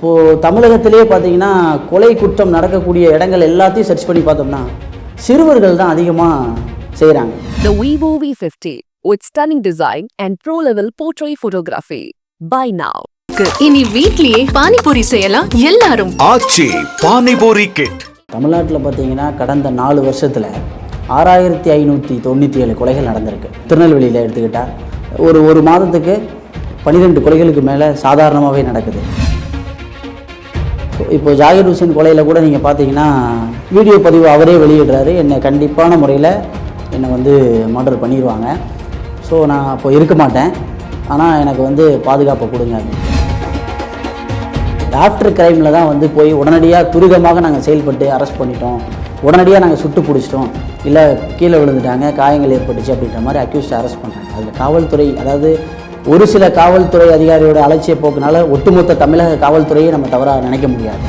இப்போது தமிழகத்திலே பார்த்தீங்கன்னா கொலை குற்றம் நடக்கக்கூடிய இடங்கள் எல்லாத்தையும் சர்ச் பண்ணி பார்த்தோம்னா சிறுவர்கள் தான் அதிகமாக செய்கிறாங்க The Vivo V50 with stunning design and pro-level portrait photography. Buy now. இனி வீட்லயே பானிபூரி செய்யலாம் எல்லாரும். ஆச்சி பானிபூரி கிட் தமிழ்நாட்டில் பார்த்தீங்கன்னா கடந்த நாலு வருஷத்தில் ஆறாயிரத்தி ஐநூற்றி தொண்ணூற்றி ஏழு கொலைகள் நடந்திருக்கு. திருநெல்வேலியில் எடுத்துக்கிட்டால் ஒரு ஒரு மாதத்துக்கு பன்னிரெண்டு கொலைகளுக்கு மேலே சாதாரணமாகவே நடக்குது. இப்போ ஜாகிர் ஹுசேன் கொலையில் கூட நீங்கள் பார்த்தீங்கன்னா வீடியோ பதிவு அவரே வெளியிடுறாரு. என்னை கண்டிப்பான முறையில் என்னை வந்து மர்டர் பண்ணிடுவாங்க. ஸோ நான் அப்போ இருக்க மாட்டேன். ஆனால் எனக்கு வந்து பாதுகாப்பை கொடுங்க. ஆஃப்டர் கிரைமில் தான் வந்து போய் உடனடியாக துரிதமாக நாங்கள் செயல்பட்டு அரெஸ்ட் பண்ணிட்டோம். உடனடியாக நாங்கள் சுட்டு பிடிச்சிட்டோம். இல்லை கீழே விழுந்துட்டாங்க காயங்கள் ஏற்பட்டுச்சு அப்படின்ற மாதிரி அக்யூஸ்ட் அரெஸ்ட் பண்ணுறாங்க அதில் காவல்துறை அதாவது ஒரு சில காவல்துறை அதிகாரியோட அலட்சிய போக்குனால ஒட்டுமொத்த தமிழக காவல்துறையை நம்ம தவறாக நினைக்க முடியாது.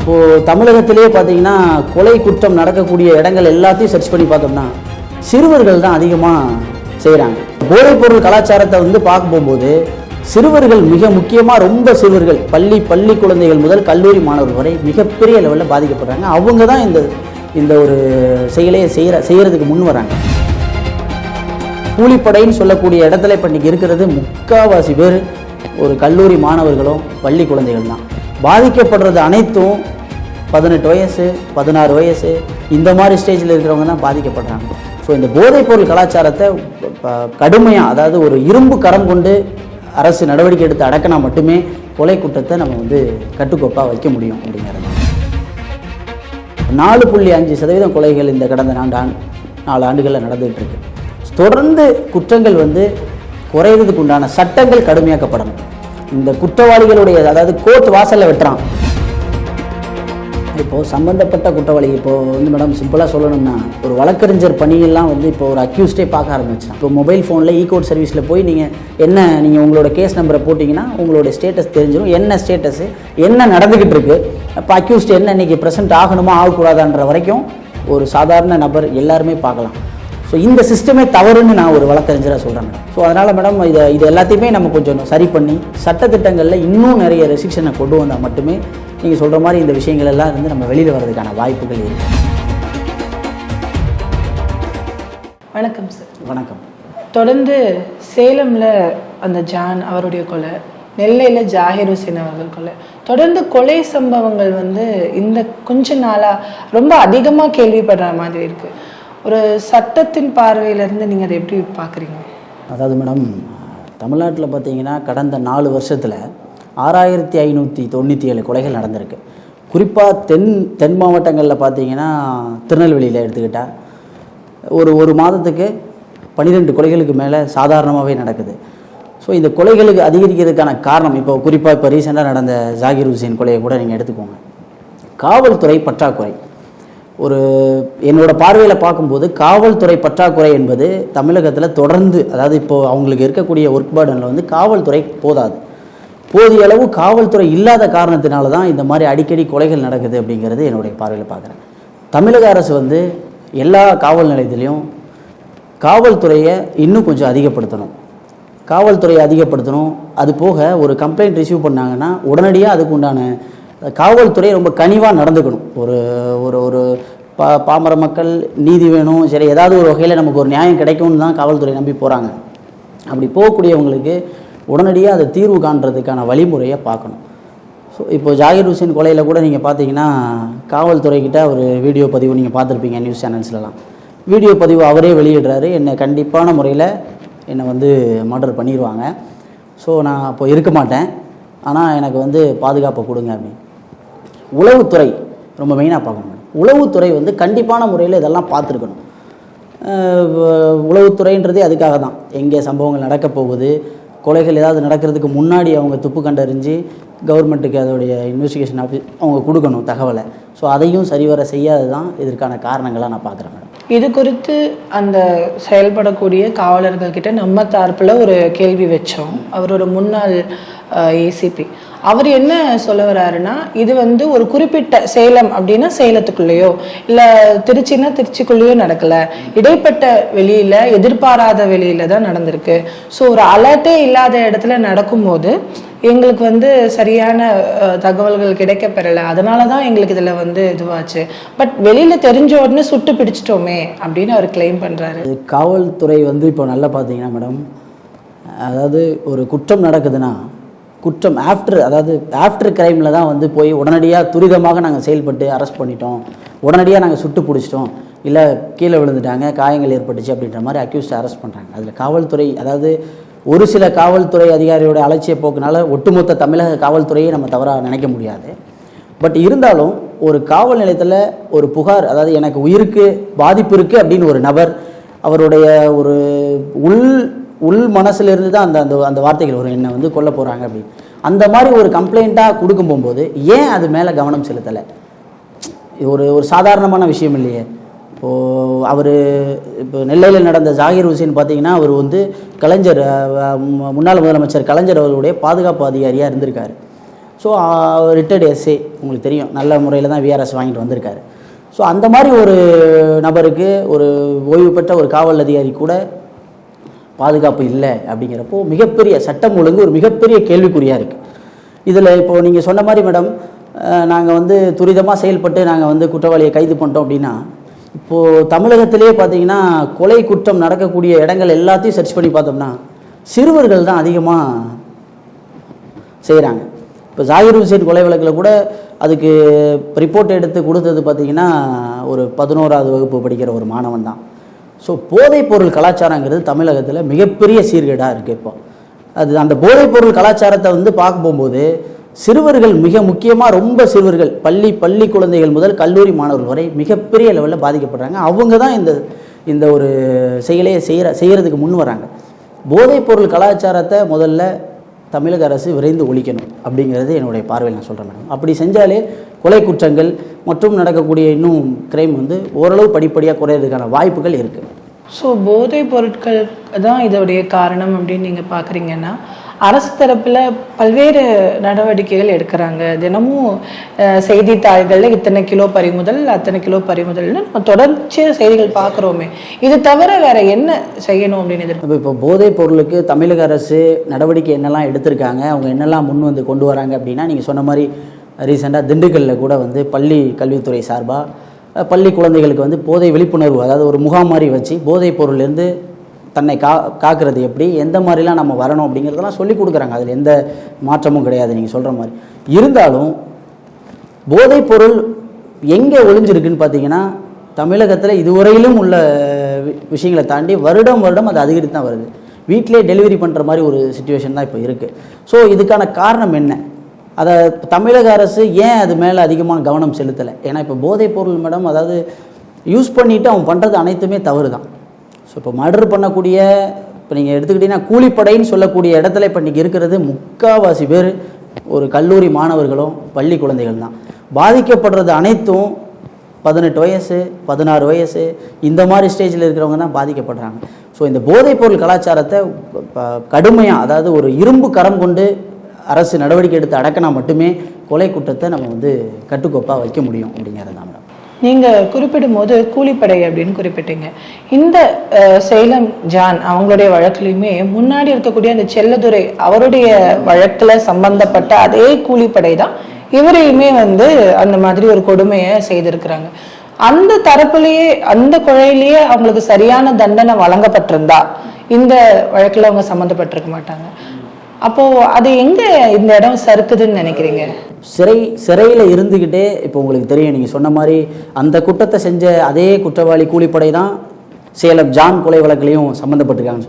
இப்போது தமிழகத்திலேயே பார்த்தீங்கன்னா கொலை குற்றம் நடக்கக்கூடிய இடங்கள் எல்லாத்தையும் சர்ச் பண்ணி பார்த்தோம்னா சிறுவர்கள் தான் அதிகமாக செய்கிறாங்க போதைப்பொருள் கலாச்சாரத்தை வந்து பார்க்க போகும்போது சிறுவர்கள் மிக முக்கியமாக ரொம்ப சிறுவர்கள் பள்ளி பள்ளி குழந்தைகள் முதல் கல்லூரி மாணவர்கள் வரை மிகப்பெரிய லெவலில் பாதிக்கப்படுறாங்க. அவங்க தான் இந்த இந்த ஒரு செயலையை செய்கிற செய்கிறதுக்கு முன் வராங்க. கூலிப்படைன்னு சொல்லக்கூடிய இடத்துல இப்போ இன்றைக்கி இருக்கிறது முக்காவாசி பேர் ஒரு கல்லூரி மாணவர்களும் பள்ளி குழந்தைகள் தான். பாதிக்கப்படுறது அனைத்தும் பதினெட்டு வயசு பதினாறு வயசு இந்த மாதிரி ஸ்டேஜில் இருக்கிறவங்க தான் பாதிக்கப்படுறாங்க. ஸோ இந்த போதைப்பொருள் கலாச்சாரத்தை கடுமையாக அதாவது ஒரு இரும்பு கரம் கொண்டு அரசு நடவடிக்கை எடுத்து அடக்கினா மட்டுமே கொலை குற்றத்தை நம்ம வந்து கட்டுக்கோப்பாக வைக்க முடியும் அப்படிங்கிறது. நாலு புள்ளி அஞ்சு சதவீதம் கொலைகள் இந்த கடந்த நான்கு ஆண்டு நாலு ஆண்டுகளில் நடந்துகிட்டு இருக்கு. தொடர்ந்து குற்றங்கள் வந்து குறையிறதுக்கு உண்டான சட்டங்கள் கடுமையாக்கப்படணும். இந்த குற்றவாளிகளுடைய அதாவது கோர்ட் வாசலில் வெட்டுறான். இப்போது சம்மந்தப்பட்ட குற்றவாளி இப்போது வந்து மேடம் சிம்பிளாக சொல்லணும்னா ஒரு வழக்கறிஞர் பணியெல்லாம் வந்து இப்போ ஒரு அக்யூஸ்டே பார்க்க ஆரம்பிச்சான் இப்போ மொபைல் ஃபோனில் ஈ கோர்ட் சர்வீஸில் போய் நீங்கள் என்ன நீங்கள் உங்களோட கேஸ் நம்பரை போட்டிங்கன்னா உங்களோட ஸ்டேட்டஸ் தெரிஞ்சிடும் என்ன ஸ்டேட்டஸு என்ன நடந்துக்கிட்டு இருக்கு? அப்போ அக்யூஸ்ட் என்ன இன்றைக்கி ப்ரெசென்ட் ஆகணுமா ஆகக்கூடாதான்ற வரைக்கும் ஒரு சாதாரண நபர் எல்லாருமே பார்க்கலாம். ஸோ இந்த சிஸ்டமே தவறுன்னு நான் ஒரு வழக்கறிஞராக சொல்கிறேன் மேடம் ஸோ அதனால் மேடம் இதை இது எல்லாத்தையுமே நம்ம கொஞ்சம் சரி பண்ணி சட்டத்திட்டங்களில் இன்னும் நிறைய ரெஸ்ட்ரிக்ஷனை கொண்டு வந்தால் மட்டுமே நீங்கள் சொல்கிற மாதிரி இந்த விஷயங்கள் எல்லாம் இருந்து நம்ம வெளியில் வர்றதுக்கான வாய்ப்புகள் இருக்கு. வணக்கம் சார் வணக்கம். தொடர்ந்து சேலம்ல அந்த ஜான் அவருடைய கொலை நெல்லையில ஜாகிர் ஹுசேன் அவர்கள் கொலை தொடர்ந்து கொலை சம்பவங்கள் வந்து இந்த கொஞ்ச நாளா ரொம்ப அதிகமா கேள்விப்படுற மாதிரி இருக்கு. ஒரு சட்டத்தின் பார்வையிலேருந்து நீங்கள் அதை எப்படி பார்க்குறீங்க? அதாவது மேடம் தமிழ்நாட்டில் பார்த்தீங்கன்னா கடந்த நாலு வருஷத்தில் ஆறாயிரத்தி ஐநூற்றி தொண்ணூற்றி ஏழு கொலைகள் நடந்திருக்கு. குறிப்பாக தென் தென் மாவட்டங்களில் பார்த்தீங்கன்னா திருநெல்வேலியில் எடுத்துக்கிட்டால் ஒரு ஒரு மாதத்துக்கு பன்னிரெண்டு கொலைகளுக்கு மேலே சாதாரணமாகவே நடக்குது. ஸோ இந்த கொலைகளுக்கு அதிகரிக்கிறதுக்கான காரணம் இப்போ குறிப்பாக இப்போ ரீசெண்டாக நடந்த ஜாகிர் ஹுசேன் கொலையை கூட நீங்கள் எடுத்துக்கோங்க. காவல்துறை பற்றாக்குறை. ஒரு என்னோட பார்வையில் பார்க்கும்போது காவல்துறை பற்றாக்குறை என்பது தமிழகத்தில் தொடர்ந்து அதாவது இப்போது அவங்களுக்கு இருக்கக்கூடிய ஒர்க் பேர்டனில் வந்து காவல்துறை போதாது. போதிய அளவு காவல்துறை இல்லாத காரணத்தினால தான் இந்த மாதிரி அடிக்கடி கொலைகள் நடக்குது அப்படிங்கிறது என்னுடைய பார்வையில் பார்க்குறேன். தமிழக அரசு வந்து எல்லா காவல் நிலையத்திலையும் காவல்துறையை இன்னும் கொஞ்சம் அதிகப்படுத்தணும். காவல்துறையை அதிகப்படுத்தணும். அது போக ஒரு கம்ப்ளைண்ட் ரிசீவ் பண்ணாங்கன்னா உடனடியாக அதுக்கு உண்டான காவல்துறை ரொம்ப கனிவாக நடந்துக்கணும். ஒரு ஒரு ஒரு பா பாமர மக்கள் நீதி வேணும் சரி ஏதாவது ஒரு வகையில் நமக்கு ஒரு நியாயம் கிடைக்கும்னு தான் காவல்துறை நம்பி போகிறாங்க அப்படி போகக்கூடியவங்களுக்கு உடனடியாக அதை தீர்வு காண்றதுக்கான வழிமுறையை பார்க்கணும். ஸோ இப்போ ஜாகிர் ஹுசேன் கொலையில் கூட நீங்கள் பார்த்தீங்கன்னா காவல்துறைக்கிட்ட ஒரு வீடியோ பதிவு நீங்கள் பார்த்துருப்பீங்க நியூஸ் சேனல்ஸ்லலாம். வீடியோ பதிவு அவரே வெளியிடுறாரு. என்னை கண்டிப்பான முறையில் என்னை வந்து மர்டர் பண்ணிடுவாங்க ஸோ நான் அப்போ இருக்க மாட்டேன். ஆனால் எனக்கு வந்து பாதுகாப்பை கொடுங்க அப்படின்னு. உளவுத்துறை ரொம்ப மெயினாக பார்க்கணும் உளவுத்துறை வந்து கண்டிப்பான முறையில் இதெல்லாம் பார்த்துருக்கணும். உளவுத்துறைன்றதே அதுக்காக தான் எங்கே சம்பவங்கள் நடக்க போகுது கொலைகள் ஏதாவது நடக்கிறதுக்கு முன்னாடி அவங்க துப்பு கண்டறிஞ்சு கவர்மெண்ட்டுக்கு அதோடைய இன்வெஸ்டிகேஷன் ஆஃபீஸ் அவங்க கொடுக்கணும் தகவலை. ஸோ அதையும் சரிவர செய்யாதது தான் இதற்கான காரணங்களாக நான் பார்க்குறேன் மேடம். இது குறித்து அந்த செயல்படக்கூடிய காவலர்கள் கிட்ட நம்ம தரப்பில் ஒரு கேள்வி வச்சோம். அவரோட முன்னாள் ஏசிபி அவர் என்ன சொல்ல வர்றாருன்னா இது வந்து ஒரு குறிப்பிட்ட சேலம் அப்படின்னா சேலத்துக்குள்ளேயோ இல்லை திருச்சின்னா திருச்சிக்குள்ளேயோ நடக்கலை. இடைப்பட்ட வெளியில் எதிர்பாராத வெளியில தான் நடந்திருக்கு. ஸோ ஒரு அலர்ட்டே இல்லாத இடத்துல நடக்கும்போது எங்களுக்கு வந்து சரியான தகவல்கள் கிடைக்க பெறலை. அதனால தான் எங்களுக்கு இதில் வந்து இதுவாச்சு. பட் வெளியில் தெரிஞ்ச உடனே சுட்டு பிடிச்சிட்டோமே அப்படின்னு அவர் கிளைம் பண்ணுறாரு இது காவல்துறை வந்து இப்போ நல்லா பார்த்தீங்கன்னா மேடம் அதாவது ஒரு குற்றம் நடக்குதுன்னா குற்றம் ஆஃப்டர் அதாவது ஆஃப்டர் கிரைமில் தான் வந்து போய் உடனடியாக துரிதமாக நாங்கள் செயல்பட்டு அரெஸ்ட் பண்ணிட்டோம். உடனடியாக நாங்கள் சுட்டு பிடிச்சிட்டோம். இல்லை கீழே விழுந்துட்டாங்க காயங்கள் ஏற்பட்டுச்சு அப்படின்ற மாதிரி அக்யூஸ்ட் அரெஸ்ட் பண்ணுறாங்க அதில் காவல்துறை அதாவது ஒரு சில காவல்துறை அதிகாரியோட அலட்சிய போக்குனால ஒட்டுமொத்த தமிழக காவல்துறையை நம்ம தவறாக நினைக்க முடியாது. பட் இருந்தாலும் ஒரு காவல் நிலையத்தில் ஒரு புகார் அதாவது எனக்கு உயிருக்கு பாதிப்பு இருக்குது அப்படின்னு ஒரு நபர் அவருடைய ஒரு உள் உள் மனசுல இருந்து தான் அந்த அந்த அந்த வார்த்தைகள் வரும். என்னை வந்து கொல்ல போகிறாங்க அப்படின்னு. அந்த மாதிரி ஒரு கம்ப்ளைண்ட்டாக கொடுக்கும் போகும்போது ஏன் அது மேலே கவனம் செலுத்தலை? ஒரு ஒரு சாதாரணமான விஷயம் இல்லையே. இப்போது அவர் இப்போ நெல்லையில் நடந்த ஜாகிர் ஹுசேன் பார்த்தீங்கன்னா அவர் வந்து கலைஞர் முன்னாள் முதலமைச்சர் கலைஞர் அவர்களுடைய பாதுகாப்பு அதிகாரியாக இருந்திருக்காரு. ஸோ ரிட்டையர்டு எஸ்ஏ உங்களுக்கு தெரியும். நல்ல முறையில் தான் விஆர்எஸ் வாங்கிட்டு வந்திருக்காரு. ஸோ அந்த மாதிரி ஒரு நபருக்கு ஒரு ஓய்வு பெற்ற ஒரு காவல் அதிகாரி கூட பாதுகாப்பு இல்லை அப்படிங்கிறப்போ மிகப்பெரிய சட்டம் ஒழுங்கு ஒரு மிகப்பெரிய கேள்விக்குறியாக இருக்குது இதில் இப்போது நீங்கள் சொன்ன மாதிரி மேடம் நாங்கள் வந்து துரிதமாக செயல்பட்டு நாங்கள் வந்து குற்றவாளியை கைது பண்ணிட்டோம் அப்படின்னா இப்போது தமிழகத்திலே பார்த்தீங்கன்னா கொலை குற்றம் நடக்கக்கூடிய இடங்கள் எல்லாத்தையும் சர்ச் பண்ணி பார்த்தோம்னா சிறுவர்கள் தான் அதிகமாக செய்கிறாங்க இப்போ ஜாகிர் ஹுசேன் கொலை வழக்கில் கூட அதுக்கு ரிப்போர்ட் எடுத்து கொடுத்தது பார்த்தீங்கன்னா ஒரு பதினோராவது வகுப்பு படிக்கிற ஒரு மாணவன் தான். ஸோ போதைப்பொருள் கலாச்சாரங்கிறது தமிழகத்தில் மிகப்பெரிய சீர்கேடாக இருக்குது இப்போ. அது அந்த போதைப்பொருள் கலாச்சாரத்தை வந்து பார்க்க போகும்போது சிறுவர்கள் மிக முக்கியமாக ரொம்ப சிறுவர்கள் பள்ளி பள்ளி குழந்தைகள் முதல் கல்லூரி மாணவர்கள் வரை மிகப்பெரிய லெவலில் பாதிக்கப்படுறாங்க. அவங்க தான் இந்த இந்த ஒரு செயலையை செய்கிற செய்கிறதுக்கு முன் வராங்க. போதைப்பொருள் கலாச்சாரத்தை முதல்ல தமிழக அரசு விரைந்து ஒழிக்கணும் அப்படிங்கிறது என்னுடைய பார்வையில் நான் சொல்கிறேன் மேடம். அப்படி செஞ்சாலே கொலை குற்றங்கள் மற்றும் நடக்கக்கூடிய இன்னும் கிரைம் வந்து ஓரளவு படிப்படியாக குறையிறதுக்கான வாய்ப்புகள் இருக்குது ஸோ போதைப் பொருட்கள் தான் இதோடைய காரணம் அப்படின்னு நீங்கள் பார்க்குறீங்கன்னா அரசு தரப்பில் பல்வேறு நடவடிக்கைகள் எடுக்கிறாங்க. தினமும் செய்தித்தாள்களில் இத்தனை கிலோ பறிமுதல் அத்தனை கிலோ பறிமுதல்னு நம்ம தொடர்ச்சியாக செய்திகள் பார்க்குறோமே இது தவிர வேற என்ன செய்யணும் அப்படின்னு எதிர்ப்பு இப்போ இப்போ போதைப் பொருளுக்கு தமிழக அரசு நடவடிக்கை என்னெல்லாம் எடுத்திருக்காங்க? அவங்க என்னெல்லாம் முன் வந்து கொண்டு வராங்க அப்படின்னா நீங்கள் சொன்ன மாதிரி ரீசெண்டாக திண்டுக்கல்லில் கூட வந்து பள்ளி கல்வித்துறை சார்பாக பள்ளி குழந்தைகளுக்கு வந்து போதை விழிப்புணர்வு அதாவது ஒரு முகாம் மாதிரி வச்சு போதைப் பொருள்லேருந்து தன்னை கா காக்கிறது எப்படி எந்த மாதிரிலாம் நம்ம வரணும் அப்படிங்கிறதெல்லாம் சொல்லி கொடுக்குறாங்க. அதில் எந்த மாற்றமும் கிடையாது நீங்கள் சொல்கிற மாதிரி. இருந்தாலும் போதைப் பொருள் எங்கே ஒளிஞ்சிருக்குன்னு பார்த்தீங்கன்னா தமிழகத்தில் இதுவரையிலும் உள்ள வி- விஷயங்களை தாண்டி வருடம் வருடம் அது அதிகரித்து தான் வருது. வீட்டிலே டெலிவரி பண்ணுற மாதிரி ஒரு சுச்சுவேஷன் தான் இப்போ இருக்குது ஸோ இதுக்கான காரணம் என்ன? அதை தமிழக அரசு ஏன் அது மேலே அதிகமான கவனம் செலுத்தலை? ஏன்னா இப்போ போதைப் பொருள் மேடம் அதாவது யூஸ் பண்ணிவிட்டு அவன் பண்ணுறது அனைத்துமே தவறு தான் இப்போ மர்டர் பண்ணக்கூடிய இப்போ நீங்கள் எடுத்துக்கிட்டிங்கன்னா கூலிப்படைன்னு சொல்லக்கூடிய இடத்துல இப்போ இன்றைக்கி இருக்கிறது முக்கால்வாசி பேர் ஒரு கல்லூரி மாணவர்களும் பள்ளி குழந்தைகள் தான். பாதிக்கப்படுறது அனைத்தும் பதினெட்டு வயசு பதினாறு வயசு இந்த மாதிரி ஸ்டேஜில் இருக்கிறவங்க தான் பாதிக்கப்படுறாங்க. ஸோ இந்த போதைப்பொருள் கலாச்சாரத்தை கடுமையாக அதாவது ஒரு இரும்பு கரம் கொண்டு அரசு நடவடிக்கை எடுத்து அடக்கினா மட்டுமே கொலை குற்றத்தை நம்ம வந்து கட்டுக்கோப்பாக வைக்க முடியும் அப்படிங்கிறது தான் நீங்க குறிப்பிடும் போது கூலிப்படை அப்படின்னு குறிப்பிட்டீங்க. இந்த அஹ், சேலம் ஜான் அவங்களுடைய வழக்குலையுமே முன்னாடி இருக்கக்கூடிய அந்த செல்லதுரை அவருடைய வழக்குல சம்பந்தப்பட்ட அதே கூலிப்படை தான் இவரையுமே வந்து அந்த மாதிரி ஒரு கொடுமையை செய்திருக்கிறாங்க. அந்த தரப்புலயே அந்த கொலையிலேயே அவங்களுக்கு சரியான தண்டனை வழங்கப்பட்டிருந்தா இந்த வழக்குல அவங்க சம்மந்தப்பட்டிருக்க மாட்டாங்க. அப்போ அது எங்க இந்த இடம் சறுக்குதுன்னு நினைக்கிறீங்க? சிறை சிறையில் இருந்துக்கிட்டே இப்போ உங்களுக்கு தெரியும். நீங்கள் சொன்ன மாதிரி அந்த குற்றத்தை செஞ்ச அதே குற்றவாளி கூலிப்படை தான் சேலம் ஜான் கொலை வழக்குலையும் சம்மந்தப்பட்டிருக்காங்க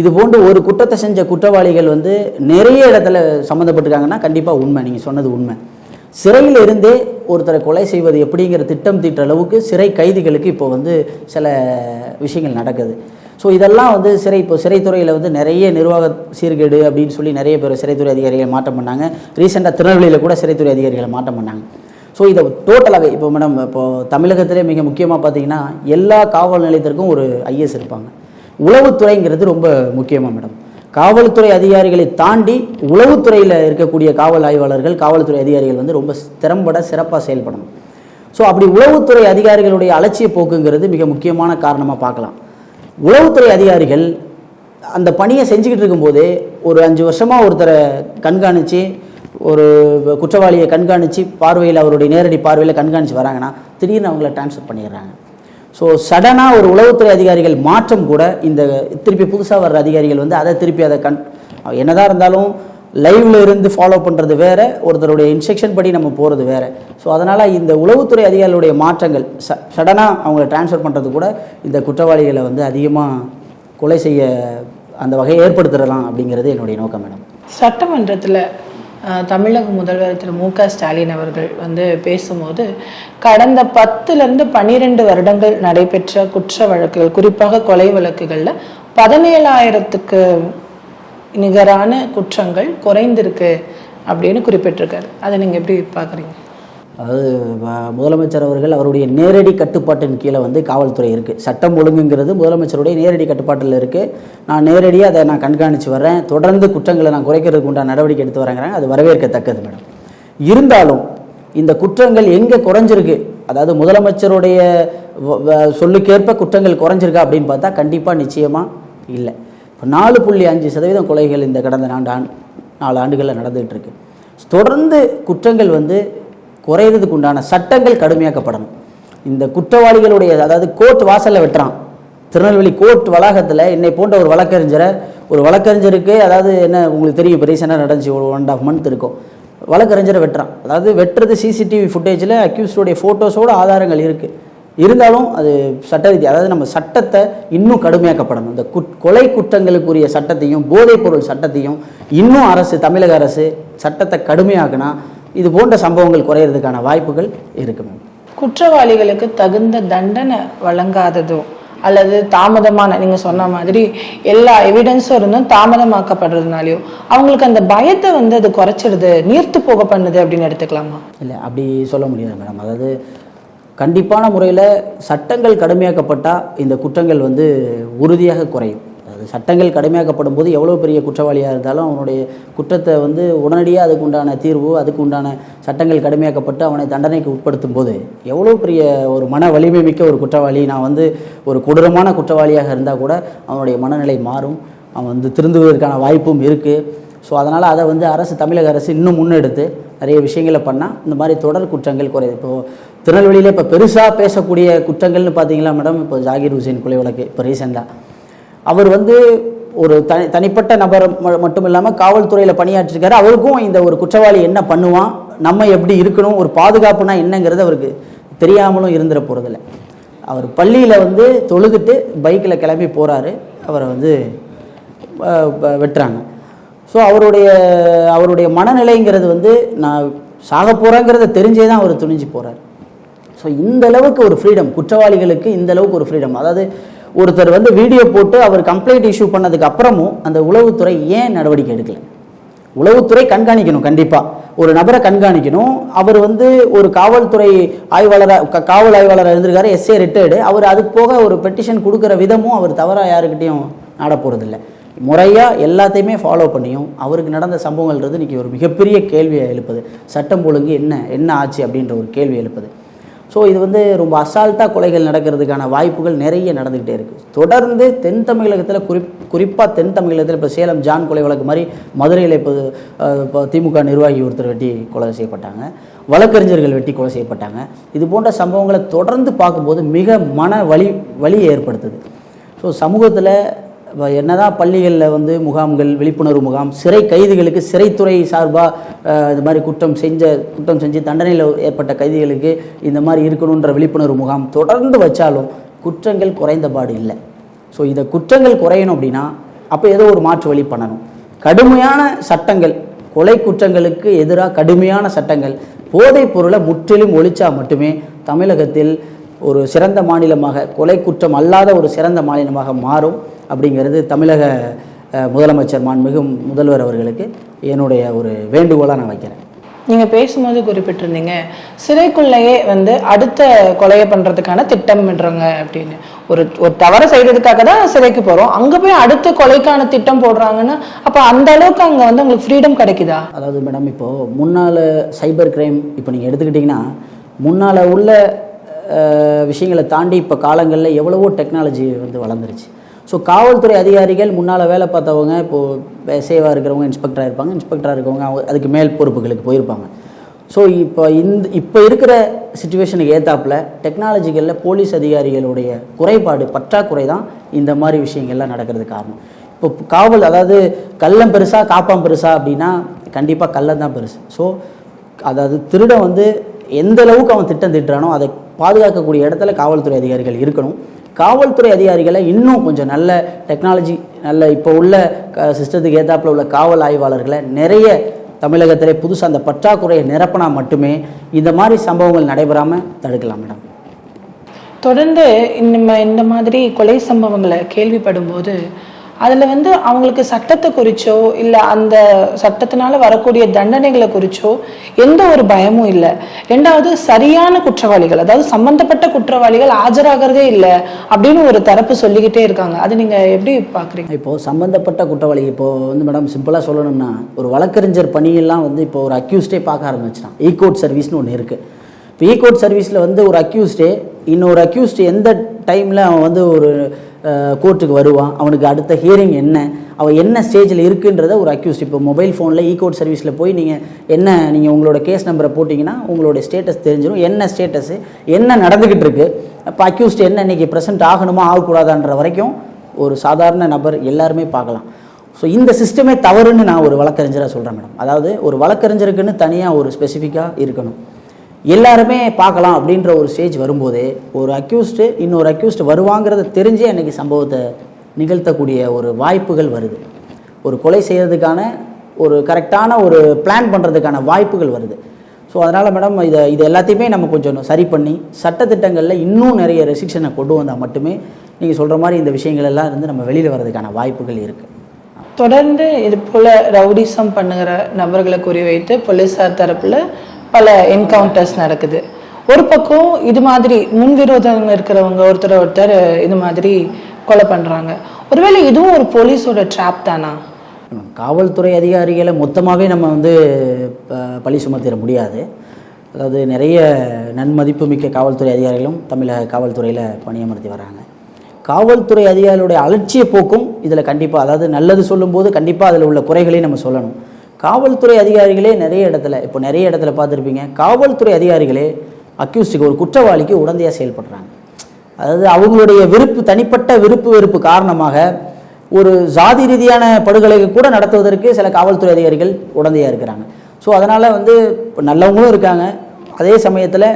இது போன்று ஒரு குற்றத்தை செஞ்ச குற்றவாளிகள் வந்து நிறைய இடத்துல சம்மந்தப்பட்டிருக்காங்கன்னா கண்டிப்பாக உண்மை. நீங்கள் சொன்னது உண்மை. சிறையில் இருந்தே ஒருத்தரை கொலை செய்வது எப்படிங்கிற திட்டம் தீட்டுற அளவுக்கு சிறை கைதிகளுக்கு இப்போ வந்து சில விஷயங்கள் நடக்குது. ஸோ இதெல்லாம் வந்து சிறை இப்போ சிறைத்துறையில் வந்து நிறைய நிர்வாக சீர்கேடு அப்படின்னு சொல்லி நிறைய பேர் சிறைத்துறை அதிகாரிகள் மாற்றம் பண்ணாங்க. ரீசெண்டாக திருநெல்வேலியில் கூட சிறைத்துறை அதிகாரிகளை மாற்றம் பண்ணாங்க. ஸோ இதை டோட்டலாகவே இப்போ மேடம் இப்போ தமிழகத்திலே மிக முக்கியமாக பார்த்தீங்கன்னா எல்லா காவல் நிலையத்திற்கும் ஒரு ஐஎஸ் இருப்பாங்க. உளவுத்துறைங்கிறது ரொம்ப முக்கியமாக மேடம் காவல்துறை அதிகாரிகளை தாண்டி உளவுத்துறையில் இருக்கக்கூடிய காவல் ஆய்வாளர்கள் காவல்துறை அதிகாரிகள் வந்து ரொம்ப திறம்பட சிறப்பாக செயல்படணும். ஸோ அப்படி உளவுத்துறை அதிகாரிகளுடைய அலட்சிய போக்குங்கிறது மிக முக்கியமான காரணமாக பார்க்கலாம். உளவுத்துறை அதிகாரிகள் அந்த பணியை செஞ்சுக்கிட்டு இருக்கும்போது ஒரு அஞ்சு வருஷமாக ஒருத்தரை கண்காணித்து ஒரு குற்றவாளியை கண்காணித்து பார்வையில் அவருடைய நேரடி பார்வையில் கண்காணித்து வராங்கன்னா திடீர்னு அவங்கள ட்ரான்ஸ்ஃபர் பண்ணிடுறாங்க. ஸோ சடனாக ஒரு உளவுத்துறை அதிகாரிகள் மாற்றம் கூட இந்த திருப்பி புதுசாக வர்ற அதிகாரிகள் வந்து அதை திருப்பி அதை கண் என்னதான் இருந்தாலும் லைவ்ல இருந்து ஃபாலோ பண்ணுறது வேற ஒருத்தருடைய இன்ஸ்ட்ரக்ஷன் படி நம்ம போகிறது வேற. ஸோ அதனால் இந்த உளவுத்துறை அதிகாரிகளுடைய மாற்றங்கள் ச சடனாக அவங்கள ட்ரான்ஸ்ஃபர் பண்ணுறது கூட இந்த குற்றவாளிகளை வந்து அதிகமாக கொலை செய்ய அந்த வகையை ஏற்படுத்திடலாம் அப்படிங்கிறது என்னுடைய நோக்கம் மேடம். சட்டமன்றத்தில் தமிழக முதல்வர் திரு மு க ஸ்டாலின் அவர்கள் வந்து பேசும்போது கடந்த பத்துலேருந்து பன்னிரெண்டு வருடங்கள் நடைபெற்ற குற்ற வழக்குகள் குறிப்பாக கொலை வழக்குகளில் பதினேழாயிரத்துக்கு நிகரான குற்றங்கள் குறைந்திருக்கு அப்படின்னு குறிப்பிட்டிருக்காரு. அதை நீங்கள் எப்படி பார்க்குறீங்க? அதாவது வ- முதலமைச்சர் அவர்கள் அவருடைய நேரடி கட்டுப்பாட்டின் கீழே வந்து காவல்துறை இருக்குது சட்டம் ஒழுங்குங்கிறது முதலமைச்சருடைய நேரடி கட்டுப்பாட்டில் இருக்குது நான் நேரடியாக அதை நான் கண்காணித்து வரேன் தொடர்ந்து குற்றங்களை நான் குறைக்கிறதுக்கு உண்டான நடவடிக்கை எடுத்து வரேங்கிறாங்க. அது வரவேற்கத்தக்கது மேடம். இருந்தாலும் இந்த குற்றங்கள் எங்கே குறைஞ்சிருக்கு? அதாவது முதலமைச்சருடைய வ- வ- சொல்லுக்கேற்ப குற்றங்கள் குறைஞ்சிருக்கா அப்படின்னு பார்த்தா கண்டிப்பாக நிச்சயமாக இல்லை. இப்போ நாலு புள்ளி அஞ்சு சதவீதம் கொலைகள் இந்த கடந்த நான்கு ஆண்டு நாலு ஆண்டுகளில் நடந்துகிட்ருக்கு தொடர்ந்து குற்றங்கள் வந்து குறையிறதுக்கு உண்டான சட்டங்கள் கடுமையாக்கப்படணும். இந்த குற்றவாளிகளுடைய அதாவது கோர்ட் வாசலில் வெட்டுறான். திருநெல்வேலி கோர்ட் வளாகத்தில் என்னை போன்ற ஒரு வழக்கறிஞரை ஒரு வழக்கறிஞருக்கு அதாவது என்ன உங்களுக்கு தெரியும் இப்போ ரீசெண்டாக நடந்துச்சு ஒரு ஒன் ஆஃப் மந்த் இருக்கும். வழக்கறிஞரை வெட்டுறான். அதாவது வெட்டுறது சிசிடிவி ஃபுட்டேஜில் அக்யூஸ்டோடைய ஃபோட்டோஸோட ஆதாரங்கள் இருக்குது இருந்தாலும் அது சட்ட ரீதி அதாவது நம்ம சட்டத்தை இன்னும் கடுமையாக்கப்படணும். இந்த குட் கொலை குற்றங்களுக்குரிய சட்டத்தையும் போதைப்பொருள் சட்டத்தையும் இன்னும் அரசு தமிழக அரசு சட்டத்தை கடுமையாக்குனா இது போன்ற சம்பவங்கள் குறையிறதுக்கான வாய்ப்புகள் இருக்கு மேம் குற்றவாளிகளுக்கு தகுந்த தண்டனை வழங்காததோ அல்லது தாமதமான நீங்க சொன்ன மாதிரி எல்லா எவிடன்ஸும் இருந்தும் தாமதமாக்கப்படுறதுனாலயோ அவங்களுக்கு அந்த பயத்தை வந்து அது குறைச்சிடுது நீர்த்து போக பண்ணுது அப்படின்னு எடுத்துக்கலாமா? இல்லை அப்படி சொல்ல முடியாது மேடம். அதாவது கண்டிப்பான முறையில் சட்டங்கள் கடுமையாக்கப்பட்டால் இந்த குற்றங்கள் வந்து உறுதியாக குறையும். அதாவது சட்டங்கள் கடுமையாக்கப்படும் போது எவ்வளோ பெரிய குற்றவாளியாக இருந்தாலும் அவனுடைய குற்றத்தை வந்து உடனடியாக அதுக்கு உண்டான தீர்வு அதுக்கு உண்டான சட்டங்கள் கடுமையாக்கப்பட்டு அவனை தண்டனைக்கு உட்படுத்தும் போது எவ்வளோ பெரிய ஒரு மன வலிமை மிக்க ஒரு குற்றவாளி நான் வந்து ஒரு கொடூரமான குற்றவாளியாக இருந்தால் கூட அவனுடைய மனநிலை மாறும். அவன் வந்து திருந்துவதற்கான வாய்ப்பும் இருக்குது ஸோ அதனால் அதை வந்து அரசு தமிழக அரசு இன்னும் முன்னெடுத்து நிறைய விஷயங்களை பண்ணால் இந்த மாதிரி தொடர் குற்றங்கள் குறையுது. இப்போது திருநெல்வேலியில் இப்போ பெருசாக பேசக்கூடிய குற்றங்கள்னு பார்த்தீங்களா மேடம் இப்போ ஜாகிர் ஹுசேன் கொலை வழக்கு இப்போ ரீசெண்டாக அவர் வந்து ஒரு தனி தனிப்பட்ட நபர் ம- மட்டும் இல்லாமல் காவல்துறையில் பணியாற்றிருக்காரு. அவருக்கும் இந்த ஒரு குற்றவாளி என்ன பண்ணுவான்? நம்ம எப்படி இருக்கணும்? ஒரு பாதுகாப்புனா என்னங்கிறது அவருக்கு தெரியாமலும் இருந்துட போகிறதில்ல அவர் பள்ளியில் வந்து தொழுதுட்டு பைக்கில் கிளம்பி போகிறாரு அவரை வந்து வ- வெட்டுறாங்க. ஸோ அவருடைய அவருடைய மனநிலைங்கிறது வந்து நான் சாக போகிறேங்கிறத தெரிஞ்சே தான் அவர் துணிஞ்சு போகிறார் ஸோ இந்த அளவுக்கு ஒரு ஃப்ரீடம் குற்றவாளிகளுக்கு இந்த அளவுக்கு ஒரு ஃப்ரீடம் அதாவது ஒருத்தர் வந்து வீடியோ போட்டு அவர் கம்ப்ளைண்ட் இஷ்யூ பண்ணதுக்கு அப்புறமும் அந்த உளவுத்துறை ஏன் நடவடிக்கை எடுக்கல? உளவுத்துறை கண்காணிக்கணும் கண்டிப்பாக ஒரு நபரை கண்காணிக்கணும். அவர் வந்து ஒரு காவல்துறை ஆய்வாளராக காவல் ஆய்வாளராக இருந்திருக்காரு எஸ்ஏ ரிட்டையர்டு அவர் அதுக்கு போக ஒரு பெட்டிஷன் கொடுக்குற விதமும் அவர் தவறாக யாருக்கிட்டையும் நாட போகிறதில்ல முறையாக எல்லாத்தையுமே ஃபாலோ பண்ணியும் அவருக்கு நடந்த சம்பவங்கள்ன்றது இன்றைக்கி ஒரு மிகப்பெரிய கேள்வியை எழுப்புது. சட்டம் ஒழுங்கு என்ன என்ன ஆச்சு அப்படின்ற ஒரு கேள்வி எழுப்புது. ஸோ இது வந்து ரொம்ப அசால்ட்டாக கொலைகள் நடக்கிறதுக்கான வாய்ப்புகள் நிறைய நடந்துக்கிட்டே இருக்குது தொடர்ந்து தென் தமிழகத்தில் குறிப் குறிப்பாக தென் தமிழகத்தில் இப்போ சேலம் ஜான் கொலை வழக்கு மாதிரி மதுரையில் இப்போ இப்போ திமுக நிர்வாகி ஒருத்தர் வெட்டி கொலை செய்யப்பட்டாங்க. வழக்கறிஞர்கள் வெட்டி கொலை செய்யப்பட்டாங்க. இது போன்ற சம்பவங்களை தொடர்ந்து பார்க்கும்போது மிக மன வலி வலியை ஏற்படுத்துது. ஸோ சமூகத்தில் என்னதான் பள்ளிகளில் வந்து முகாம்கள் விழிப்புணர்வு முகாம் சிறை கைதிகளுக்கு சிறைத்துறை சார்பாக இது மாதிரி குற்றம் செஞ்ச குற்றம் செஞ்சு தண்டனையில் ஏற்பட்ட கைதிகளுக்கு இந்த மாதிரி இருக்கணுன்ற விழிப்புணர்வு முகாம் தொடர்ந்து வச்சாலும் குற்றங்கள் குறைந்தபாடு இல்லை. ஸோ இதை குற்றங்கள் குறையணும் அப்படின்னா அப்போ ஏதோ ஒரு மாற்று வழி பண்ணணும். கடுமையான சட்டங்கள் கொலை குற்றங்களுக்கு எதிராக கடுமையான சட்டங்கள் போதைப் பொருளை முற்றிலும் ஒழிச்சா மட்டுமே தமிழகத்தில் ஒரு சிறந்த மாநிலமாக கொலை குற்றம் அல்லாத ஒரு சிறந்த மாநிலமாக மாறும். அப்படிங்கிறது தமிழக முதலமைச்சர் மாண்புமிகு முதல்வர் அவர்களுக்கு என்னுடைய ஒரு வேண்டுகோளாக நான் வைக்கிறேன். நீங்க பேசும்போது குறிப்பிட்டிருந்தீங்க சிறைக்குள்ளேயே வந்து அடுத்த கொலையை பண்றதுக்கான திட்டமிடுறாங்க அப்படின்னு. ஒரு ஒரு தவறை செய்யறதுக்காக தான் சிறைக்கு போறோம். அங்க போய் அடுத்த கொலைக்கான திட்டம் போடுறாங்கன்னா அப்ப அந்த அளவுக்கு அங்க வந்து உங்களுக்கு ஃப்ரீடம் கிடைக்குதா? அதாவது மேடம் இப்போது முன்னால் சைபர் கிரைம் இப்போ நீங்கள் எடுத்துக்கிட்டிங்கன்னா முன்னால் உள்ள விஷயங்களை தாண்டி இப்போ காலங்களில் எவ்வளவோ டெக்னாலஜி வந்து வளர்ந்துருச்சு. ஸோ காவல்துறை அதிகாரிகள் முன்னால் வேலை பார்த்தவங்க இப்போது சேவாக இருக்கிறவங்க இன்ஸ்பெக்டராக இருப்பாங்க. இன்ஸ்பெக்டராக இருக்கவங்க அவங்க அதுக்கு மேல் பொறுப்புகளுக்கு போயிருப்பாங்க. ஸோ இப்போ இந்த இப்போ இருக்கிற சுச்சுவேஷனுக்கு ஏற்றாப்பில் டெக்னாலஜிகளில் போலீஸ் அதிகாரிகளுடைய குறைபாடு பற்றாக்குறை தான் இந்த மாதிரி விஷயங்கள்லாம் நடக்கிறதுக்கு காரணம். இப்போ காவல் அதாவது கள்ளம் பெருசா காப்பாம் பெருசா அப்படின்னா கண்டிப்பாக கள்ளம் தான் பெருசு. ஸோ அதாவது திருடன் வந்து எந்த அளவுக்கு அவன் திட்டம் திட்டுறானோ அதை பாதுகாக்கக்கூடிய இடத்துல காவல்துறை அதிகாரிகள் இருக்கணும். காவல்துறை அதிகாரிகளை இன்னும் கொஞ்சம் நல்ல டெக்னாலஜி நல்ல இப்போ உள்ள சிஸ்டத்துக்கு ஏத்தாப்புல உள்ள காவல் ஆய்வாளர்களை நிறைய தமிழகத்திலே புதுசாக அந்த பற்றாக்குறையை நிரப்பினா மட்டுமே இந்த மாதிரி சம்பவங்கள் நடைபெறாமல் தடுக்கலாம் மேடம். தொடர்ந்து இந்த இந்த மாதிரி கொலை சம்பவங்களை கேள்விப்படும்போது அதில் வந்து அவங்களுக்கு சட்டத்தை குறிச்சோ இல்லை அந்த சட்டத்தினால வரக்கூடிய தண்டனைகளை குறிச்சோ எந்த ஒரு பயமும் இல்லை. ரெண்டாவது சரியான குற்றவாளிகள் அதாவது சம்பந்தப்பட்ட குற்றவாளிகள் ஆஜராகிறதே இல்லை அப்படின்னு ஒரு தரப்பு சொல்லிக்கிட்டே இருக்காங்க. அது நீங்கள் எப்படி பார்க்குறீங்க இப்போது சம்மந்தப்பட்ட குற்றவாளி இப்போது வந்து மேடம் சிம்பிளாக சொல்லணும்னா ஒரு வழக்கறிஞர் பணியெல்லாம் வந்து இப்போ ஒரு அக்யூஸ்டே பார்க்க ஆரம்பிச்சிட்டான். ஈ கோர்ட் சர்வீஸ்னு ஒன்று இருக்குது இப்போ ஈ கோர்ட் சர்வீஸில் வந்து ஒரு அக்யூஸ்டே இன்னொரு அக்யூஸ்ட் எந்த டைமில் அவன் வந்து ஒரு கோர்ட்டுக்கு வருவான்? அவனுக்கு அடுத்த ஹியரிங் என்ன? அவன் என்ன ஸ்டேஜில் இருக்குன்றத ஒரு அக்யூஸ்ட் இப்போ மொபைல் ஃபோனில் ஈ கோர்ட் சர்வீஸில் போய் நீங்கள் என்ன நீங்கள் உங்களோட கேஸ் நம்பரை போட்டிங்கன்னா உங்களோட ஸ்டேட்டஸ் தெரிஞ்சிடும் என்ன ஸ்டேட்டஸு என்ன நடந்துக்கிட்டு இருக்கு? அப்போ அக்யூஸ்ட் என்ன இன்னைக்கு ப்ரெசென்ட் ஆகணுமா ஆகக்கூடாதான்ற வரைக்கும் ஒரு சாதாரண நபர் எல்லாருமே பார்க்கலாம். ஸோ இந்த சிஸ்டமே தவறுன்னு நான் ஒரு வழக்கறிஞராக சொல்கிறேன் மேடம். அதாவது ஒரு வழக்கறிஞருக்குன்னு தனியாக ஒரு ஸ்பெசிஃபிக்காக இருக்கணும். எல்லாருமே பார்க்கலாம் அப்படின்ற ஒரு ஸ்டேஜ் வரும்போது ஒரு அக்யூஸ்டு இன்னொரு அக்யூஸ்டு வருவாங்கிறத தெரிஞ்சே அன்றைக்கி சம்பவத்தை நிகழ்த்தக்கூடிய ஒரு வாய்ப்புகள் வருது. ஒரு கொலை செய்கிறதுக்கான ஒரு கரெக்டான ஒரு பிளான் பண்ணுறதுக்கான வாய்ப்புகள் வருது. ஸோ அதனால் மேடம் இதை இது எல்லாத்தையுமே நம்ம கொஞ்சம் சரி பண்ணி சட்டத்திட்டங்களில் இன்னும் நிறைய ரெஸ்ட்ரிக்ஷனை கொண்டு வந்தால் மட்டுமே நீங்கள் சொல்கிற மாதிரி இந்த விஷயங்கள் எல்லாம் இருந்து நம்ம வெளியில் வர்றதுக்கான வாய்ப்புகள் இருக்குது தொடர்ந்து இது போல ரவுடிசம் பண்ணுகிற நபர்களை குறிவைத்து போலீஸார் தரப்பில் பல என்கவுண்டர்ஸ் நடக்குது. ஒரு பக்கம் இது மாதிரி முன்விரோதம் இருக்கிறவங்க ஒருத்தர் ஒருத்தர் இது மாதிரி கொலை பண்ணுறாங்க ஒருவேளை இதுவும் ஒரு போலீஸோட ட்ராப் தானா? காவல்துறை அதிகாரிகளை மொத்தமாகவே நம்ம வந்து ப- பழி சுமத்திட முடியாது. அதாவது நிறைய நன்மதிப்பு மிக்க காவல்துறை அதிகாரிகளும் தமிழக காவல்துறையில் பணியமர்த்தி வராங்க. காவல்துறை அதிகாரிகளுடைய அலட்சிய போக்கும் இதில் கண்டிப்பாக அதாவது நல்லது சொல்லும்போது கண்டிப்பாக அதில் உள்ள குறைகளையும் நம்ம சொல்லணும். காவல்துறை அதிகாரிகளே நிறைய இடத்துல இப்போ நிறைய இடத்துல பார்த்துருப்பீங்க காவல்துறை அதிகாரிகளே அக்யூஸ்டுக்கு ஒரு குற்றவாளிக்கு உடந்தையாக செயல்படுறாங்க. அதாவது அவங்களுடைய விருப்பு தனிப்பட்ட விருப்பு வெறுப்பு காரணமாக ஒரு ஜாதி ரீதியான படுகொலைக்கு கூட நடத்துவதற்கு சில காவல்துறை அதிகாரிகள் உடந்தையாக இருக்கிறாங்க. ஸோ அதனால் வந்து இப்போ நல்லவங்களும் இருக்காங்க. அதே சமயத்தில்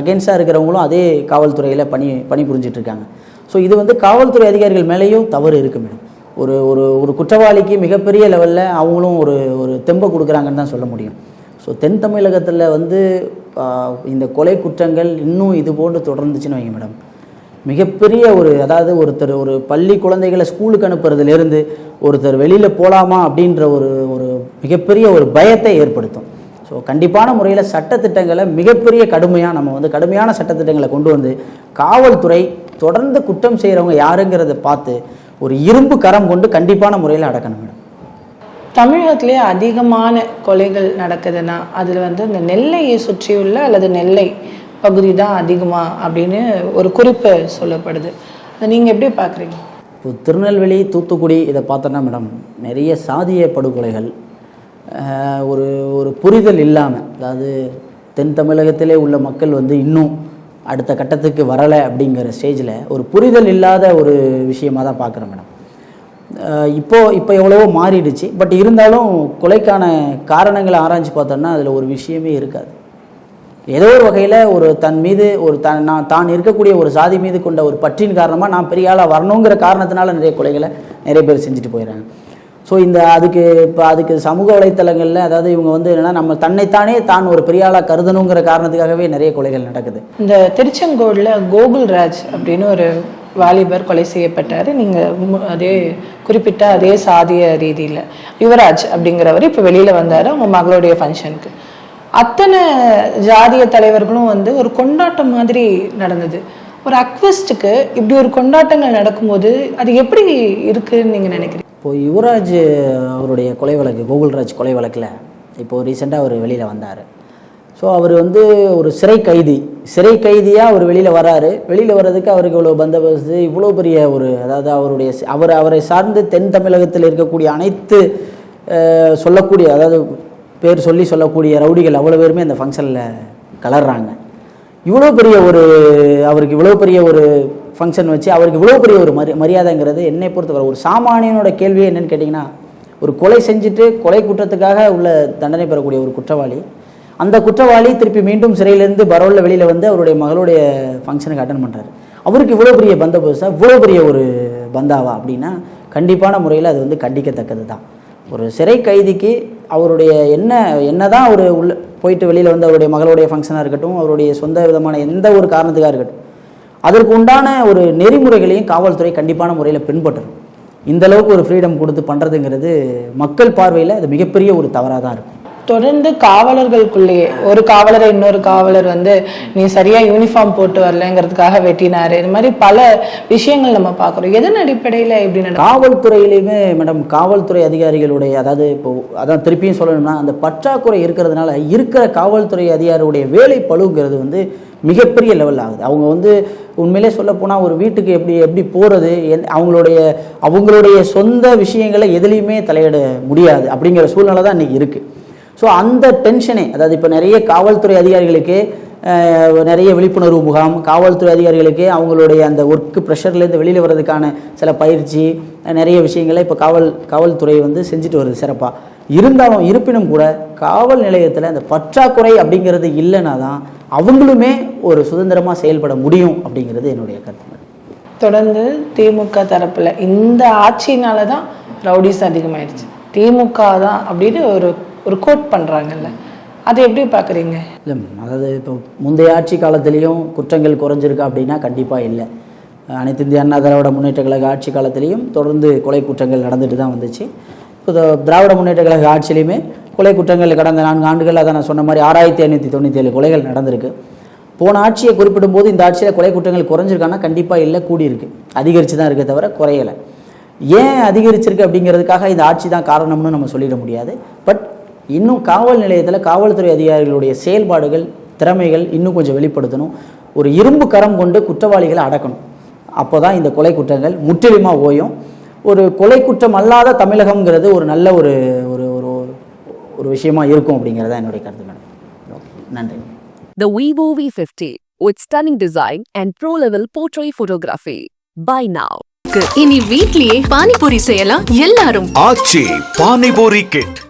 அகென்ஸ்டாக இருக்கிறவங்களும் அதே காவல்துறையில் பணி பணி புரிஞ்சிட்ருக்காங்க ஸோ இது வந்து காவல்துறை அதிகாரிகள் மேலேயும் தவறு இருக்கு மேடம் ஒரு ஒரு ஒரு குற்றவாளிக்கு மிகப்பெரிய லெவலில் அவங்களும் ஒரு ஒரு தெம்பை கொடுக்குறாங்கன்னு தான் சொல்ல முடியும். ஸோ தென் தமிழகத்தில் வந்து இந்த கொலை குற்றங்கள் இன்னும் இது போன்று தொடர்ந்துச்சுன்னு வைங்க மேடம் மிகப்பெரிய ஒரு அதாவது ஒருத்தர் ஒரு பள்ளி குழந்தைகளை ஸ்கூலுக்கு அனுப்புறதுலேருந்து ஒருத்தர் வெளியில் போகலாமா அப்படின்ற ஒரு ஒரு மிகப்பெரிய ஒரு பயத்தை ஏற்படுத்தும். ஸோ கண்டிப்பான முறையில் சட்டத்திட்டங்களை மிகப்பெரிய கடுமையாக நம்ம வந்து கடுமையான சட்டத்திட்டங்களை கொண்டு வந்து காவல்துறை தொடர்ந்து குற்றம் செய்கிறவங்க யாருங்கிறத பார்த்து ஒரு இரும்பு கரம் கொண்டு கண்டிப்பான முறையில் அடக்கணும் மேடம். தமிழகத்திலே அதிகமான கொலைகள் நடக்குதுன்னா அதில் வந்து இந்த நெல்லையை சுற்றியுள்ள அல்லது நெல்லை பகுதி தான் அதிகமா அப்படின்னு ஒரு குறிப்பு சொல்லப்படுது. அதை நீங்கள் எப்படி பார்க்குறீங்க? இப்போ திருநெல்வேலி தூத்துக்குடி இதை பார்த்தோன்னா மேடம் நிறைய சாதிய படுகொலைகள் ஒரு ஒரு புரிதல் இல்லாமல் அதாவது தென் தமிழகத்திலே உள்ள மக்கள் வந்து இன்னும் அடுத்த கட்டத்துக்கு வரலை அப்படிங்கிற ஸ்டேஜில் ஒரு புரிதல் இல்லாத ஒரு விஷயமாக தான் பார்க்குறேன் மேடம் இப்போ இப்போ எவ்வளவோ மாறிடுச்சு. பட் இருந்தாலும் கொலைக்கான காரணங்களை ஆராய்ச்சி பார்த்தோன்னா அதில் ஒரு விஷயமே இருக்காது. ஏதோ ஒரு வகையில் ஒரு தன் மீது ஒரு தன் நான் தான் இருக்கக்கூடிய ஒரு சாதி மீது கொண்ட ஒரு பற்றின் காரணமாக நான் பெரிய ஆளாக வரணுங்கிற காரணத்தினால நிறைய கொலைகளை நிறைய பேர் செஞ்சுட்டு போயிடுறாங்க. ஸோ இந்த அதுக்கு இப்போ அதுக்கு சமூக வலைத்தளங்களில் அதாவது இவங்க வந்து என்னென்னா நம்ம தன்னைத்தானே தான் ஒரு பெரிய ஆளாக கருதணுங்கிற காரணத்துக்காகவே நிறைய கொலைகள் நடக்குது. இந்த திருச்செங்கோடில் கோகுல் ராஜ் அப்படின்னு ஒரு வாலிபர் கொலை செய்யப்பட்டார். நீங்கள் அதே குறிப்பிட்ட அதே சாதிய ரீதியில். யுவராஜ் அப்படிங்கிறவர் இப்போ வெளியில் வந்தார் அவங்க மகளுடைய ஃபங்க்ஷனுக்கு அத்தனை ஜாதிய தலைவர்களும் வந்து ஒரு கொண்டாட்டம் மாதிரி நடந்தது. ஒரு அக்வெஸ்ட்டுக்கு இப்படி ஒரு கொண்டாட்டங்கள் நடக்கும்போது அது எப்படி இருக்குன்னு நீங்கள் நினைக்கிறீங்க? இப்போது யுவராஜ் அவருடைய கொலை வழக்கு கோகுல்ராஜ் கொலை வழக்கில் இப்போது ரீசெண்டாக அவர் வெளியில் வந்தார். ஸோ அவர் வந்து ஒரு சிறை கைதி. சிறை கைதியாக அவர் வெளியில் வராரு. வெளியில் வர்றதுக்கு அவருக்கு இவ்வளோ பந்தோபஸ்து இவ்வளோ பெரிய ஒரு அதாவது அவருடைய அவர் அவரை சார்ந்து தென் தமிழகத்தில் இருக்கக்கூடிய அனைத்து சொல்லக்கூடிய அதாவது பேர் சொல்லி சொல்லக்கூடிய ரவுடிகள் அவ்வளோ பேருமே அந்த ஃபங்க்ஷனில் கலர்றாங்க. இவ்வளோ பெரிய ஒரு அவருக்கு இவ்வளோ பெரிய ஒரு ஃபங்க்ஷன் வச்சு அவருக்கு இவ்வளோ பெரிய ஒரு மரி மரியாதைங்கிறது என்னை பொறுத்தவரை ஒரு சாமானியனோட கேள்வியே என்னன்னு கேட்டிங்கன்னா ஒரு கொலை செஞ்சுட்டு கொலை குற்றத்துக்காக உள்ள தண்டனை பெறக்கூடிய ஒரு குற்றவாளி. அந்த குற்றவாளி திருப்பி மீண்டும் சிறையிலேருந்து பரோலில் வெளியில் வந்து அவருடைய மகளுடைய ஃபங்க்ஷனுக்கு அட்டன் பண்ணுறாரு அவருக்கு இவ்வளோ பெரிய பந்தோபஸ்தா இவ்வளோ பெரிய ஒரு பந்தாவா அப்படின்னா கண்டிப்பான முறையில் அது வந்து கண்டிக்கத்தக்கது தான். ஒரு சிறை கைதிக்கு அவருடைய என்ன என்ன தான் அவர் உள்ள போயிட்டு வெளியில் வந்து அவருடைய மகளுடைய ஃபங்க்ஷனாக இருக்கட்டும் அவருடைய சொந்த விதமான எந்த ஒரு காரணத்துக்காக இருக்கட்டும் அதற்கு உண்டான ஒரு நெறிமுறைகளையும் காவல்துறை கண்டிப்பான முறையில் பின்பற்றணும். இந்த அளவுக்கு ஒரு ஃப்ரீடம் கொடுத்து பண்ணுறதுங்கிறது மக்கள் பார்வையில் அது மிகப்பெரிய ஒரு தவறாக தான் இருக்கும். தொடர்ந்து காவலர்களுக்குள்ளேயே ஒரு காவலரை இன்னொரு காவலர் வந்து நீ சரியா யூனிஃபார்ம் போட்டு வரலங்கிறதுக்காக வெட்டினாரு. இது மாதிரி பல விஷயங்கள் நம்ம பார்க்குறோம். எதன் அடிப்படையில நடக்கும் காவல்துறையிலையுமே மேடம் காவல்துறை அதிகாரிகளுடைய அதாவது இப்போ அதான் திருப்பியும் சொல்லணும்னா அந்த பற்றாக்குறை இருக்கிறதுனால இருக்கிற காவல்துறை அதிகாரியுடைய வேலை பளுங்கிறது வந்து மிகப்பெரிய லெவல் ஆகுது. அவங்க வந்து உண்மையிலே சொல்ல போனால் ஒரு வீட்டுக்கு எப்படி எப்படி போகிறது அவங்களுடைய அவங்களுடைய சொந்த விஷயங்களை எதுலேயுமே தலையிட முடியாது அப்படிங்கிற சூழ்நிலை தான் இன்றைக்கி இருக்குது ஸோ அந்த டென்ஷனே அதாவது இப்போ நிறைய காவல்துறை அதிகாரிகளுக்கு நிறைய விழிப்புணர்வு முகாம் காவல்துறை அதிகாரிகளுக்கு அவங்களுடைய அந்த ஒர்க்கு ப்ரெஷர்லேருந்து வெளியில் வர்றதுக்கான சில பயிற்சி நிறைய விஷயங்களை இப்போ காவல் காவல்துறை வந்து செஞ்சுட்டு வருது சிறப்பாக இருந்தாலும் இருப்பினும் கூட காவல் நிலையத்தில் அந்த பற்றாக்குறை அப்படிங்கிறது இல்லைன்னா தான் அவங்களுமே ஒரு சுதந்திரமாக செயல்பட முடியும் அப்படிங்கிறது என்னுடைய கருத்து. தொடர்ந்து திமுக தரப்புல இந்த ஆட்சியினால தான் ரவுடிஸ் அதிகமாயிடுச்சு. திமுக தான் அப்படின்னு ஒரு ஒரு கோட் பண்றாங்கல்ல. அதை எப்படி பாக்குறீங்க இல்லை அதாவது இப்போ முந்தைய ஆட்சி காலத்திலையும் குற்றங்கள் குறைஞ்சிருக்கா அப்படின்னா கண்டிப்பாக இல்லை. அனைத்து இந்திய அண்ணா திராவிட முன்னேற்ற கழக ஆட்சி காலத்திலையும் தொடர்ந்து கொலை குற்றங்கள் நடந்துட்டு தான் வந்துச்சு. இப்போ திராவிட முன்னேற்ற கழக ஆட்சியிலையுமே கொலை குற்றங்கள் கடந்த நான்கு ஆண்டுகள் அதை நான் சொன்ன மாதிரி ஆறாயிரத்தி ஐநூற்றி தொண்ணூற்றி ஏழு கொலைகள் நடந்திருக்கு. போன ஆட்சியை குறிப்பிடும்போது இந்த ஆட்சியில் கொலை குற்றங்கள் குறைஞ்சிருக்கான்னா கண்டிப்பாக இல்லை கூடியிருக்கு. அதிகரித்து தான் இருக்கே தவிர குறையலை. ஏன் அதிகரிச்சிருக்கு அப்படிங்கிறதுக்காக இந்த ஆட்சி தான் காரணம்னு நம்ம சொல்லிட முடியாது. பட் இன்னும் காவல் நிலையத்தில் காவல்துறை அதிகாரிகளுடைய செயல்பாடுகள் திறமைகள் இன்னும் கொஞ்சம் வெளிப்படுத்தணும். ஒரு இரும்பு கரம் கொண்டு குற்றவாளிகளை அடக்கணும். அப்போ தான் இந்த கொலை குற்றங்கள் முற்றிலுமாக ஓயும். ஒரு கொலை குற்றம் அல்லாத தமிழகம்ங்கிறது ஒரு நல்ல ஒரு ஒரு விஷயமா இருக்கும் அப்படிங்கிறது என்னுடைய கருத்து மேடம் நன்றி The Vivo V50 with stunning design and pro-level portrait photography. Buy now. இனி வீட்லயே பானிபூரி செய்யலாம் எல்லாரும் ஆச்சி பானிபூரி கிட்